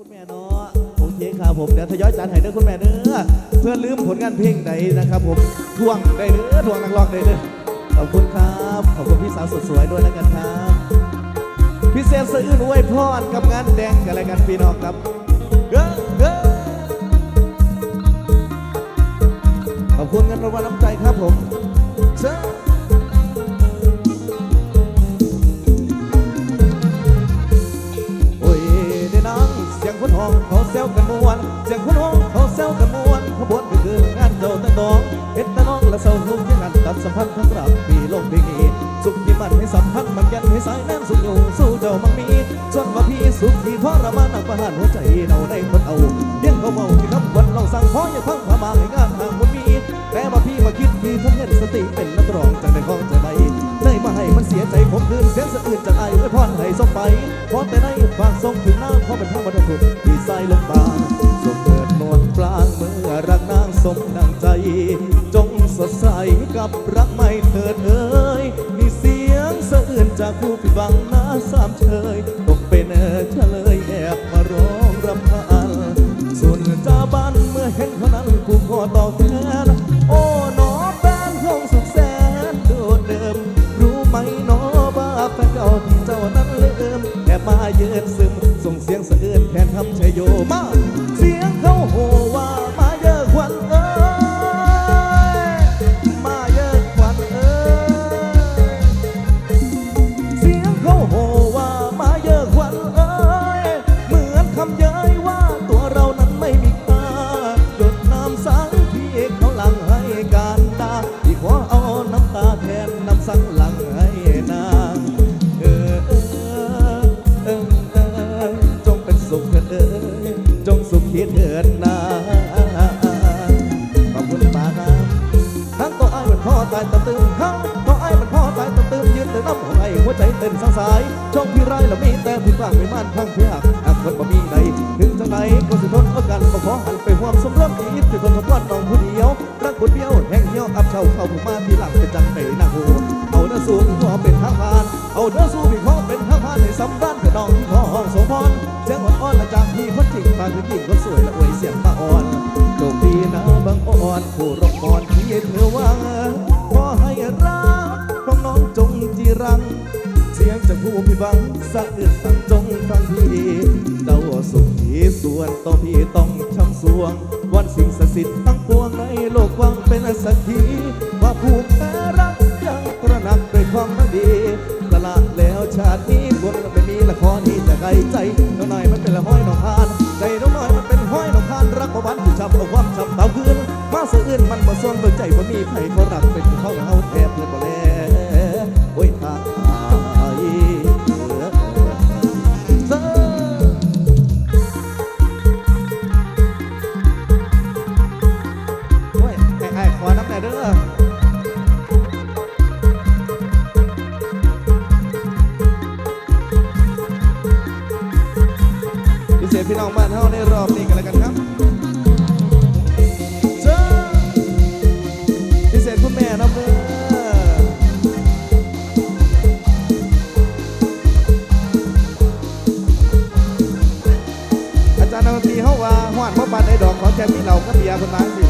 คุณแม่เนาะโอเคครับผมเดี๋ยวทยอยจัดให้เด้อคุณแม่เด้อเพื่อลืมผลงานเพลงใดนะครับผมทวงได้เด้อทวงนักร้องได้เด้อขอบคุณครับขอบคุณพี่สาวสดสวยด้วยแล้วกันครับพิเศษสะอื้นอวยพรกับงานแดงกันอะไรกันพี่น้องครับเก้อเก้อขอบคุณเงินรางวัลน้ำใจครับผมเชิญ เซวกันมวนเสียงคนห้องเขาแซวกันมวนขบวนก็คืองานเจ้าตะตองเฮ็ดตะน้องและเศร้าทุกยังงานตัดสัมพันธ์ทั้งรับปีลงเพลงนี้สุขที่มันให้สัมพันธ์มันยันให้สายแน่นสุขอยู่สู้เจ้ามังมีส่วนว่าพี่สุขที่ทรมานหนักประหารหัวใจเนาในคนเอาเลี้ยงเขาเมาที่นับวันเราสั่งขออย่าพังพามาให้งานห่างมันมีแต่ว่าพี่มาคิดที่ทำเห็นสติเป็นนักร้องจากในห้อง ทอ้ไว้พรให้ส่งไปพอแต่ในฝากส่งถึงน้ำเพราะเป็นทางบรรทุกที่ใส่ลงบางส่งเกิดนวลกลางเมื่อรักนางสมดังใจ จงสดใสกับรักไม่เถิดเอ่ยมีเสียงสะอื่นจากผู้ผิดหวังน้าสามเชยตกเป็นเฉลยแอบมาร้องรำพันส่วนจ้าบ้านเมื่อเห็นคนนั้นกูขอตอบแทน เยืนซึม ส่งเสียงสะอื้นแทนคำชายโยมา เสียงเขาโหว่ามาเยอะควันเอ้ยมาเยอะควันเอ้ยเสียงเขาโหว่ามาเยอะควันเอ้ยเหมือนคำเย้ย สายช่องพี่ไรแล้วมีแต่ผิดพลาดไม่มั่นพังเพียกหากคนบ่มีใดถึงจังไหนก็สิทนเอากันก็ขอหันไปห่วงสมรสอีกที่ทนกับวันน้องผู้เดียวรักคนเดียวแห่งเหี่ยวอับเฉาเข้าผู้มาที่หลังเป็นจังไปหน้าหูเอาเนื้อสู้พี่ขอเป็นทางผ่าน เอาเนื้อสู้พี่ขอเป็นทางผ่านให้สำรันกับน้องที่ขอห้องสมพรเสียงอ่อนๆมาจากพี่คนจริงมาคือหญิงคนสวยและอวยเสียงมาอ่อนโชคดีนะบางอ่อนผู้รบกวนที่เธอวาง จากผู้พิบังสะอื้นสั่งจงฟังพี่เดาสุขีส่วนต่อพี่ต้องช้ำสวง วันสิ่งศักดิ์สิทธิ์ทั้งปวงในโลกวังเป็นสักขีว่าผูกแพ้รักยังตระหนักด้วยความรักดีตละแล้วชาตินี้ควรไม่มีละครนี้จะไกลใจน้องหน่อยมันเป็นละห้อยน้องพาน ใจน้องน้อยมันเป็นห้อยน้องพานรักบ่บันที่ช้ำเอาความช้ำเต่าคืนมาเสืออื่นมันบ่ส่วนเบิ่งใจบ่มีไผเขารักเป็นเขาเอา พี่น้องบ้านเฮาในรอบนี้กันแล้วกันครับเจ้าพิเศษคุณแม่นะเพื่ออาจารย์นันตรีเฮาว่าหวานพ่ปานในดอกขอแค่มีเหล่าก็เบียร์คนมาสิ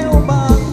สู่ห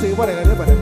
ซื้อว่าอะไรกันได้ปะเนี่ย